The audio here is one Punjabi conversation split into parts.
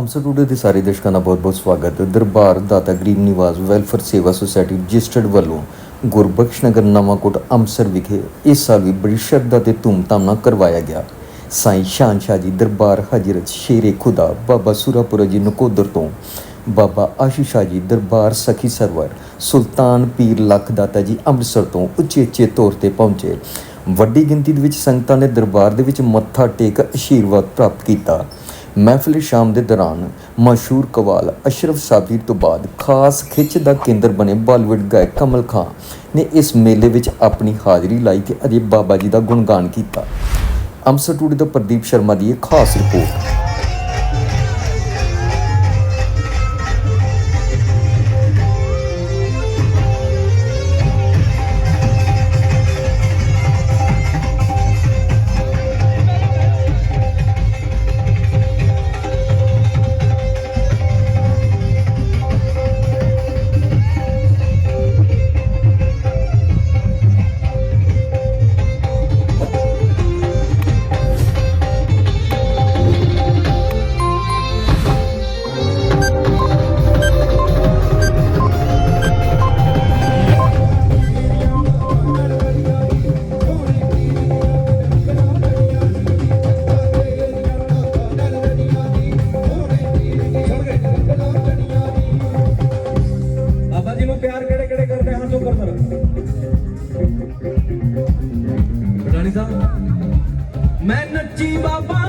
ਅੰਮ੍ਰਿਤਸਰ ਟੂਡੇ ਦੇ ਸਾਰੇ ਦਰਸ਼ਕਾਂ ਦਾ ਬਹੁਤ-ਬਹੁਤ ਸਵਾਗਤ ਹੈ। ਦਰਬਾਰ ਦਾਤਾ ਗਰੀਬ ਨਿਵਾਸ ਵੈਲਫੇਅਰ ਸੇਵਾ ਸੁਸਾਇਟੀ ਰਜਿਸਟਰਡ ਵੱਲੋਂ ਗੁਰਬਖਸ਼ ਨਗਰ ਨਵਾਂਕੋਟ ਅੰਮ੍ਰਿਤਸਰ ਵਿਖੇ ਇਸ ਸਾਲ ਵੀ ਬੜੀ ਸ਼ਰਧਾ ਤੇ ਧੂਮਧਾਮ ਨਾਲ ਕਰਵਾਇਆ ਗਿਆ। ਸਾਈਂ ਸ਼ਾਨ ਸ਼ਾਹ ਜੀ ਦਰਬਾਰ ਹਜ਼ਰਤ ਸ਼ੇਰੇ ਖੁਦਾ, ਬਾਬਾ ਸੁਰਾਪੁਰਾ ਜੀ ਨਕੋਦਰ ਤੋਂ, ਬਾਬਾ ਆਸ਼ੂ ਸ਼ਾਹ ਜੀ ਦਰਬਾਰ ਸਖੀ ਸਰਵਰ, ਸੁਲਤਾਨ ਪੀਰ ਲੱਖ ਦਾਤਾ ਜੀ ਅੰਮ੍ਰਿਤਸਰ ਤੋਂ ਉੱਚੇ ਉੱਚੇ ਤੌਰ ਤੇ ਪਹੁੰਚੇ। ਵੱਡੀ ਗਿਣਤੀ ਦੇ ਵਿੱਚ ਸੰਗਤਾਂ ਨੇ ਦਰਬਾਰ ਦੇ ਵਿੱਚ ਮੱਥਾ ਟੇਕ ਆਸ਼ੀਰਵਾਦ ਪ੍ਰਾਪਤ ਕੀਤਾ। ਮਹਿਫਿਲ ਸ਼ਾਮ ਦੇ ਦੌਰਾਨ ਮਸ਼ਹੂਰ ਕਵਾਲ ਅਸ਼ਰਫ ਸਾਬਰੀ ਤੋਂ ਬਾਅਦ ਖਾਸ ਖਿੱਚ ਦਾ ਕੇਂਦਰ ਬਣੇ ਬਾਲੀਵੁੱਡ ਗਾਇਕ ਕਮਲ ਖਾਨ ਨੇ ਇਸ ਮੇਲੇ ਵਿੱਚ ਆਪਣੀ ਹਾਜ਼ਰੀ ਲਾਈ ਤੇ ਅਜੇ ਬਾਬਾ ਜੀ ਦਾ ਗੁਣਗਾਨ ਕੀਤਾ। ਅੰਮ੍ਰਿਤਸਰ ਟੂਡੇ ਤੋਂ ਪ੍ਰਦੀਪ ਸ਼ਰਮਾ ਦੀ ਇਹ ਖਾਸ ਰਿਪੋਰਟ। ਕਰਦੇ ਹੱਥ ਉੱਪਰ ਸਾਹਿਬ। ਮੈਂ ਨੱਚੀ ਬਾਬਾ।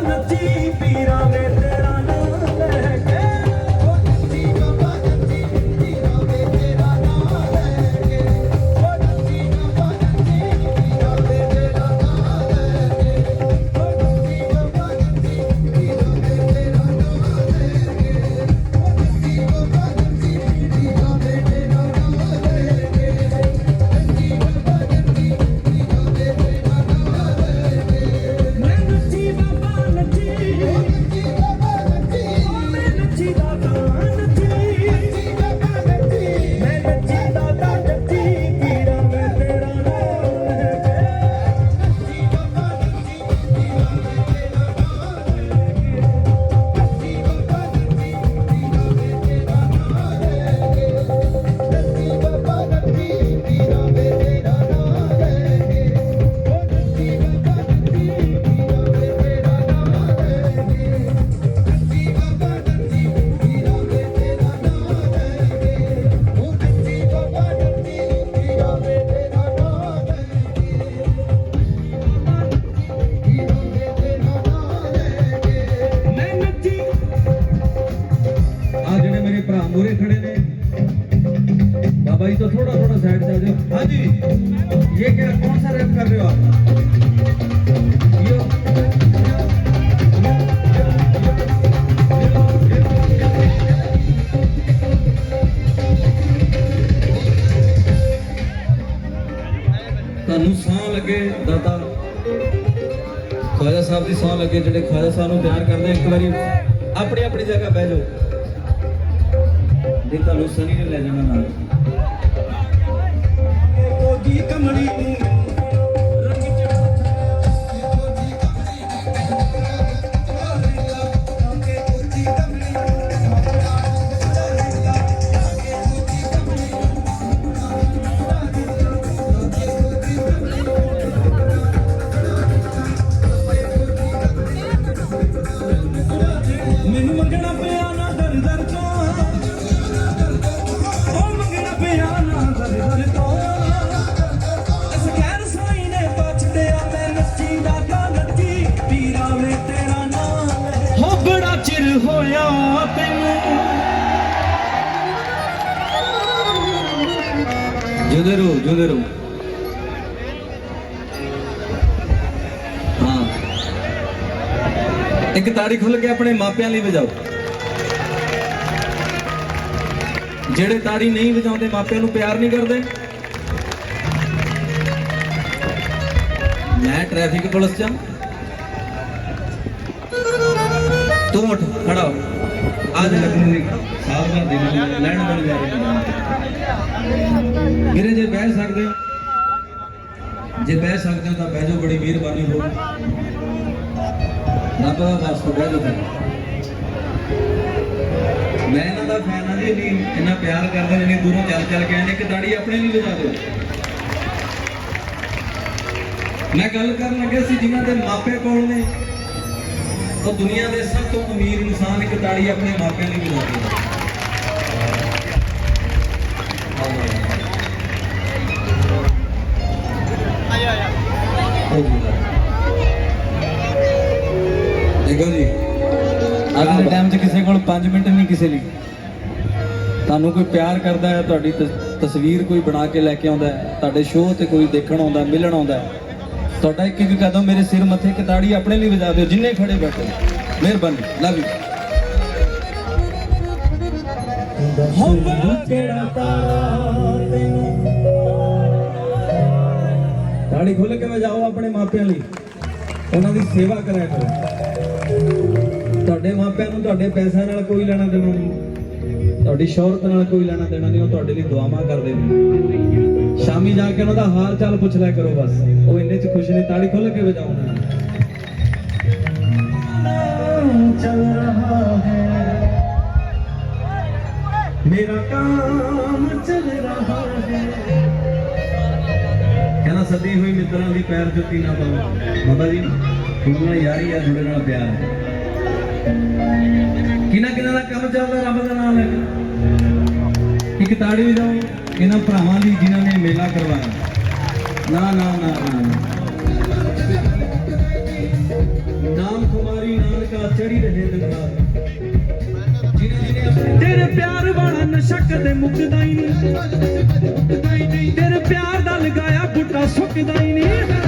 ਆਪਣੇ ਭਰਾ ਮੋਰੇ ਖੜੇ ਨੇ। ਬਾਬਾ ਜੀ ਤਾਂ ਥੋੜਾ ਥੋੜਾ ਸਾਈਡ ਚੱਲ ਜਾਓ। ਹਾਂਜੀ। ਇਹ ਕਿਹੜਾ ਕੌਣ ਸਾ ਰੈਪ ਕਰ ਰਹੇ? ਹੋ ਤੁਹਾਨੂੰ ਸਾਹ ਲੱਗੇ ਦਾਦਾ ਖਾਜਾ ਸਾਹਿਬ ਦੀ ਸਾਹ ਲੱਗੇ, ਜਿਹੜੇ ਖਾਜਾ ਸਾਹਿਬ ਨੂੰ ਪਿਆਰ ਕਰਦੇ ਇੱਕ ਵਾਰੀ ਆਪਣੀ ਆਪਣੀ ਜਗ੍ਹਾ ਬਹਿ ਜਾਓ। ਜੇ ਤੁਹਾਨੂੰ ਸਨੀ ਨੇ ਲੈ ਜਾਣਾ ਨਾਲ। ਜੁਦੇ ਰਹੋ ਜੁਦੇ ਰਹੋ। ਹਾਂ। ਇੱਕ ਤਾੜੀ ਖੁੱਲ ਕੇ ਆਪਣੇ ਮਾਪਿਆਂ ਲਈ ਵਜਾਓ। ਜਿਹੜੇ ਤਾੜੀ ਨਹੀਂ ਵਜਾਉਂਦੇ, ਮਾਪਿਆਂ ਨੂੰ ਪਿਆਰ ਨਹੀਂ ਕਰਦੇ। ਮੈਂ ਟ੍ਰੈਫਿਕ ਪੁਲਿਸ ਚ ਤੂੰ ਉੱਠ ਖੜਾ ਹੋ। ਆ ਲੱਗਣੀ ਸਾਲ ਭਰ ਦੇ ਲੈਣ ਬਣ ਜਾ ਵੀਰੇ, ਜੇ ਬਹਿ ਸਕਦੇ ਹੋ, ਜੇ ਬਹਿ ਸਕਦੇ ਹੋ ਤਾਂ ਬਹਿ ਜਾਓ, ਬੜੀ ਮਿਹਰਬਾਨੀ ਹੋਊ ਰੱਬ ਦਾ ਵਾਸਤਾ ਬਹਿ ਜਾਓ ਮੈਂ ਇਹਨਾਂ ਦਾ ਫੈਨ ਆ ਜੀ ਨਹੀਂ ਪਿਆਰ ਕਰਦੇ ਨੇ ਦੂਰੋਂ ਚੱਲ ਚੱਲ ਕੇ ਆਏ ਕਿ ਦਾੜੀ ਆਪਣੇ ਲਈ ਵਜਾ ਦਿਓ। ਮੈਂ ਗੱਲ ਕਰਨ ਲੱਗਿਆ ਸੀ, ਜਿਨ੍ਹਾਂ ਦੇ ਮਾਪੇ ਕੋਲ ਨੇ। ਉਹ ਦੁਨੀਆ ਦੇ ਸਭ ਤੋਂ ਅਮੀਰ ਇਨਸਾਨ ਇੱਕ ਦਾੜੀ ਆਪਣੇ ਮਾਪਿਆਂ ਲਈ ਵਜਾਉਂਦੇ ਨੇ ਦੇਖੋ ਜੀ ਅੱਜ ਦੇ ਟਾਈਮ 'ਚ ਕਿਸੇ ਕੋਲ 5 ਮਿੰਟ ਨਹੀਂ ਕਿਸੇ ਲਈ। ਤੁਹਾਨੂੰ ਕੋਈ ਪਿਆਰ ਕਰਦਾ ਹੈ ਤੁਹਾਡੀ ਤਸ- ਤਸਵੀਰ ਕੋਈ ਬਣਾ ਕੇ ਲੈ ਕੇ ਆਉਂਦਾ ਹੈ ਤੁਹਾਡੇ ਸ਼ੋਅ ਤੇ ਕੋਈ ਦੇਖਣ ਆਉਂਦਾ ਮਿਲਣ ਆਉਂਦਾ ਹੈ ਤੁਹਾਡਾ ਇੱਕ ਇੱਕ ਕਦਮ ਮੇਰੇ ਸਿਰ, ਮੱਥੇ ਇੱਕ ਤਾੜੀ ਆਪਣੇ ਲਈ ਵਜਾ ਦਿਓ, ਜਿੰਨੇ ਖੜੇ ਬੈਠੇ। ਮਿਹਰਬਾਨੀ ਲਵ ਯੂ ਕਿਹੜਾ ਤਾਰਾ ਤੈਨੂੰ। ਤਾੜੀ ਖੋਲ ਕੇ ਵਜਾਓ ਆਪਣੇ ਮਾਪਿਆਂ ਲਈ। ਉਹਨਾਂ ਦੀ ਸੇਵਾ ਕਰਿਆ ਕਰੋ। ਤੁਹਾਡੇ ਮਾਪਿਆਂ ਨੂੰ ਤੁਹਾਡੇ ਪੈਸਿਆਂ ਨਾਲ ਕੋਈ ਲੈਣਾ ਦੇਣਾ ਨਹੀਂ। ਤੁਹਾਡੀ ਸ਼ੌਹਰਤ ਨਾਲ ਕੋਈ ਲੈਣਾ ਦੇਣਾ ਨਹੀਂ, ਉਹ ਤੁਹਾਡੇ ਲਈ ਦੁਆਵਾਂ ਕਰਦੇ ਨੇ। ਸ਼ਾਮੀ ਜਾ ਕੇ ਉਹਨਾਂ ਦਾ ਹਾਲ ਚਾਲ ਪੁੱਛ ਲਿਆ ਕਰੋ ਬਸ। ਉਹ ਇੰਨੇ ਚ ਖੁਸ਼ ਨੇ, ਤਾੜੀ ਖੁੱਲ ਕੇ ਵਜਾਓ ਚੱਲ ਰਹਾ ਹੈ ਮੇਰਾ ਕੰਮ ਚੱਲ ਰਹਾ ਹੈ। ਕਹਿੰਦਾ, ਸਦੀ ਹੋਈ ਮਿੱਤਰਾਂ ਦੀ ਪੈਰ ਜੁੱਤੀ ਨਾ ਪਾਓ। ਬਾਬਾ ਜੀ ਤੁਹਾਡੇ ਨਾਲ ਯਾਰੀ ਆ ਤੁਹਾਡੇ ਨਾਲ ਪਿਆਰ। ਹੈ ਕਿਹਨਾਂ ਕਿਹਨਾਂ ਦਾ ਕੰਮ ਚੱਲਦਾ, ਰੱਬ ਦਾ ਨਾਮ ਲੈ ਕੇ। ਇੱਕ ਤਾੜੀ ਵਜਾਓ। ਇਹਨਾਂ ਭਰਾਵਾਂ ਲਈ ਜਿਨ੍ਹਾਂ ਨੇ ਮੇਲਾ ਕਰਵਾਇਆ। ਨਾ ਨਾ ਨਾ ਨਾਮ ਕੁਮਾਰੀ ਨਾਨਕਾ ਚੜੀ ਰਹੇ ਦਿਨ ਜਿਨ੍ਹਾਂ ਜਿਨੇ ਆਪਣੇ ਤੇਰੇ ਪਿਆਰ ਵਾਲਾ ਨਸ਼ਾ ਕਦੇ ਮੁੱਕਦਾ ਹੀ ਨਹੀਂ ਤੇਰੇ ਪਿਆਰ ਦਾ ਲਗਾਇਆ ਬੁੱਟਾ ਸੁੱਕਦਾ ਹੀ ਜਿਹੜੇ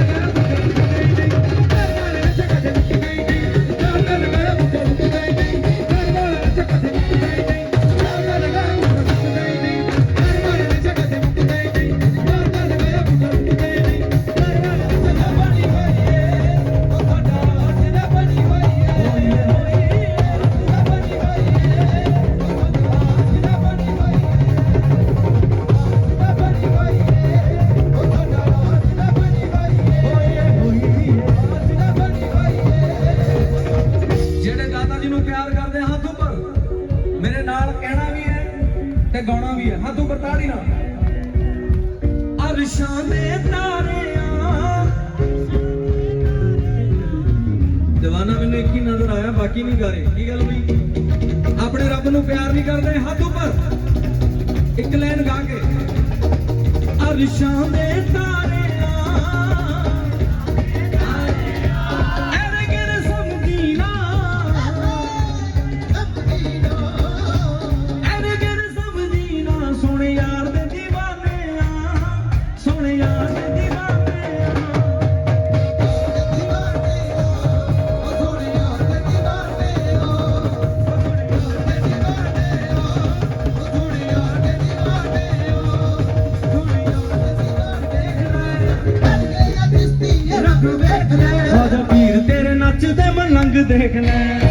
ਅਰਸ਼ਾਂ ਦੇ ਤਾਰਿਆਂ। ਦੀਵਾਨਾ ਮੈਨੂੰ ਇੱਕ ਹੀ ਨਜ਼ਰ ਆਇਆ, ਬਾਕੀ ਨਹੀਂ ਗਾ ਕੀ ਗੱਲ ਬਈ ਆਪਣੇ ਰੱਬ ਨੂੰ ਪਿਆਰ ਨਹੀਂ ਕਰਦੇ, ਹੱਥ ਉੱਪਰ। ਇੱਕ ਲਾਈਨ ਗਾ ਕੇ। ਅਰਸ਼ਾਂ ਦੇ ਤਾਰਿਆਂ। দেখলাম